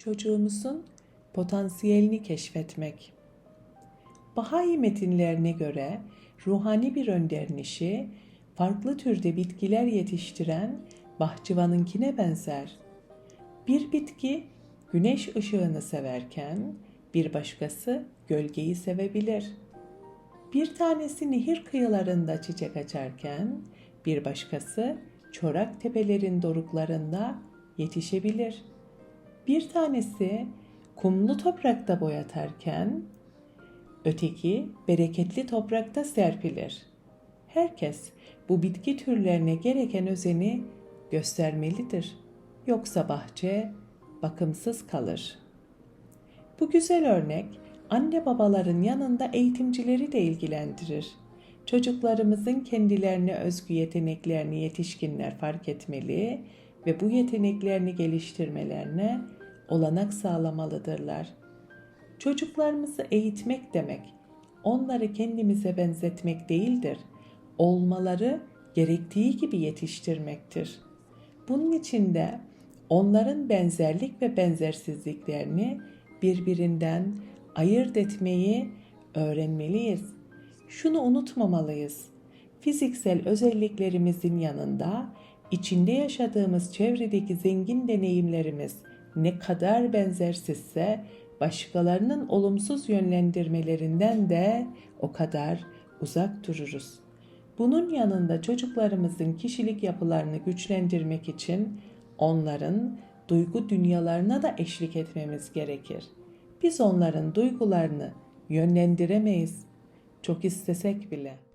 çocuğumuzun potansiyelini keşfetmek. Bahayi metinlerine göre ruhani bir önderin işi farklı türde bitkiler yetiştiren bahçıvanınkine benzer. Bir bitki güneş ışığını severken bir başkası gölgeyi sevebilir. Bir tanesi nehir kıyılarında çiçek açarken bir başkası çorak tepelerin doruklarında yetişebilir. Bir tanesi kumlu toprakta boyatarken öteki bereketli toprakta serpilir. Herkes bu bitki türlerine gereken özeni göstermelidir. Yoksa bahçe bakımsız kalır. Bu güzel örnek anne babaların yanında eğitimcileri de ilgilendirir. Çocuklarımızın kendilerine özgü yeteneklerini yetişkinler fark etmeli ve bu yeteneklerini geliştirmelerine olanak sağlamalıdırlar. Çocuklarımızı eğitmek demek, onları kendimize benzetmek değildir. Olmaları gerektiği gibi yetiştirmektir. Bunun için de onların benzerlik ve benzersizliklerini birbirinden ayırt etmeyi öğrenmeliyiz. Şunu unutmamalıyız. Fiziksel özelliklerimizin yanında içinde yaşadığımız çevredeki zengin deneyimlerimiz ne kadar benzersizse başkalarının olumsuz yönlendirmelerinden de o kadar uzak dururuz. Bunun yanında çocuklarımızın kişilik yapılarını güçlendirmek için onların duygu dünyalarına da eşlik etmemiz gerekir. Biz onların duygularını yönlendiremeyiz. Çok istesek bile.